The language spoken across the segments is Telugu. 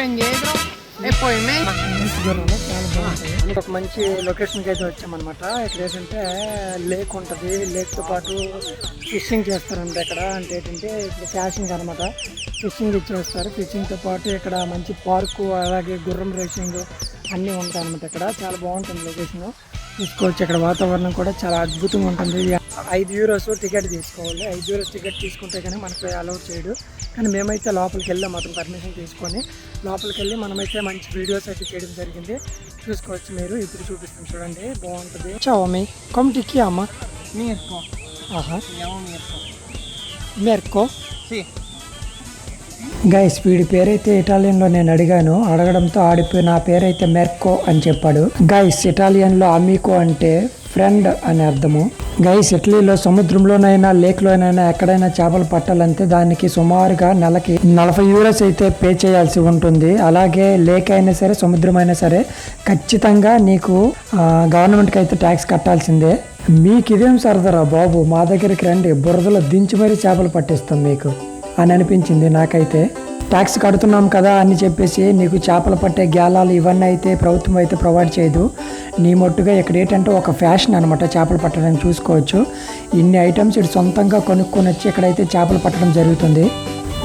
నేను చేయదు es దూరంలో చాలా బాగుంటుంది ఒక మంచి లొకేషన్కి అయితే వచ్చామన్నమాట. ఇక్కడ ఏంటంటే లేక్ ఉంటుంది. లేక్తో పాటు ఫిషింగ్ చేస్తారంట ఇక్కడ. అంటే ఏంటంటే ఇక్కడ క్యాషింగ్ అనమాట ఫిషింగ్ ఇచ్చేస్తారు. ఫిషింగ్తో పాటు ఇక్కడ మంచి పార్కు అలాగే గుర్రం రేసింగ్ అన్నీ ఉంటాయి అనమాట ఇక్కడ. చాలా బాగుంటుంది లొకేషన్ చూసుకోవచ్చు ఇక్కడ వాతావరణం కూడా చాలా అద్భుతంగా ఉంటుంది. ఐదు యూరోస్ టికెట్ తీసుకోవాలి. ఐదు యూరోస్ టికెట్ తీసుకుంటే కానీ మనకు అలౌట్ చేయడు. కానీ మేమైతే లోపలికి వెళ్ళాం మాత్రం పర్మిషన్ తీసుకొని లోపలికి వెళ్ళి మనమైతే మంచి వీడియోస్ అయితే చేయడం జరిగింది. చూసుకోవచ్చు మీరు. ఇప్పుడు చూపిస్తాం చూడండి. బాగుంటుంది. చావమి కొమ్టికి అమ్మ. Mirko, ఆహా. మెర్కో Sí. గైస్ వీడి పేరైతే ఇటాలియన్లో నేను అడిగాను. అడగడంతో ఆడిపోయి నా పేరైతే మెర్కో అని చెప్పాడు. గైస్ ఇటాలియన్లో అమీకో అంటే ఫ్రెండ్ అని అర్థము. గైస్ ఇటలీలో సముద్రంలోనైనా లేక్లోనైనా ఎక్కడైనా చేపలు పట్టాలంటే దానికి సుమారుగా నెలకి నలభై యూరోస్ అయితే పే చేయాల్సి ఉంటుంది. అలాగే లేక్ అయినా సరే సముద్రం అయినా సరే ఖచ్చితంగా నీకు గవర్నమెంట్కి అయితే ట్యాక్స్ కట్టాల్సిందే. మీకు ఇదేం సరదరా బాబు? మా దగ్గరికి రండి. బురదలో దించి మరీ చేపలు పట్టిస్తాం మీకు. అని అనిపించింది నాకైతే. ట్యాక్స్ కడుతున్నాం కదా అని చెప్పేసి నీకు చేపలు పట్టే గ్యాలాలు ఇవన్నీ అయితే ప్రభుత్వం అయితే ప్రొవైడ్ చేయదు. నీ మట్టుగా ఇక్కడ ఏంటంటే ఒక ఫ్యాషన్ అనమాట చేపలు పట్టడం చూసుకోవచ్చు. ఇన్ని ఐటమ్స్ ఇటు సొంతంగా కొనుక్కొని వచ్చి ఇక్కడైతే చేపలు పట్టడం జరుగుతుంది.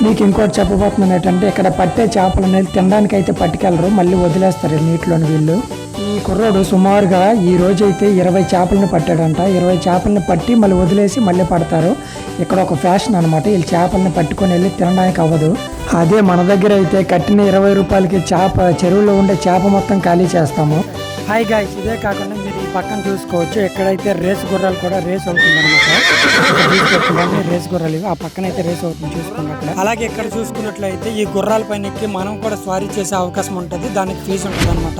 మీకు ఇంకోటి చెప్పబోతున్నాను ఏంటంటే ఇక్కడ పట్టే చేపలు అనేది తినడానికి అయితే పట్టుకెళ్ళరు మళ్ళీ వదిలేస్తారు నీటిలోని వీళ్ళు. ఈ కుర్రోడు సుమారుగా ఈ రోజు అయితే ఇరవై చేపలను పట్టాడంట. ఇరవై చేపలను పట్టి మళ్ళీ వదిలేసి మళ్ళీ పడతారు. ఇక్కడ ఒక ఫ్యాషన్ అనమాట వీళ్ళు చేపలను పట్టుకొని వెళ్ళి తినడానికి అవ్వదు. అదే మన దగ్గర అయితే కట్టిన ఇరవై రూపాయలకి చేప చెరువులో ఉండే చేప మొత్తం ఖాళీ చేస్తాము. హాయ్ గాయస్ ఇదే కాకుండా మీరు ఈ పక్కన చూసుకోవచ్చు. ఎక్కడైతే రేస్ గుర్రాలు కూడా రేస్ అవుతుందన్నమాట. రేస్ గుర్రాలు ఇవి. ఆ పక్కన అయితే రేస్ అవుతుంది చూసుకున్నట్లు అలాగే ఇక్కడ చూసుకున్నట్లయితే ఈ గుర్రాల పైన ఎక్కి మనం కూడా స్వారీ చేసే అవకాశం ఉంటుంది. దానికి ఫీజు ఉంటుంది అనమాట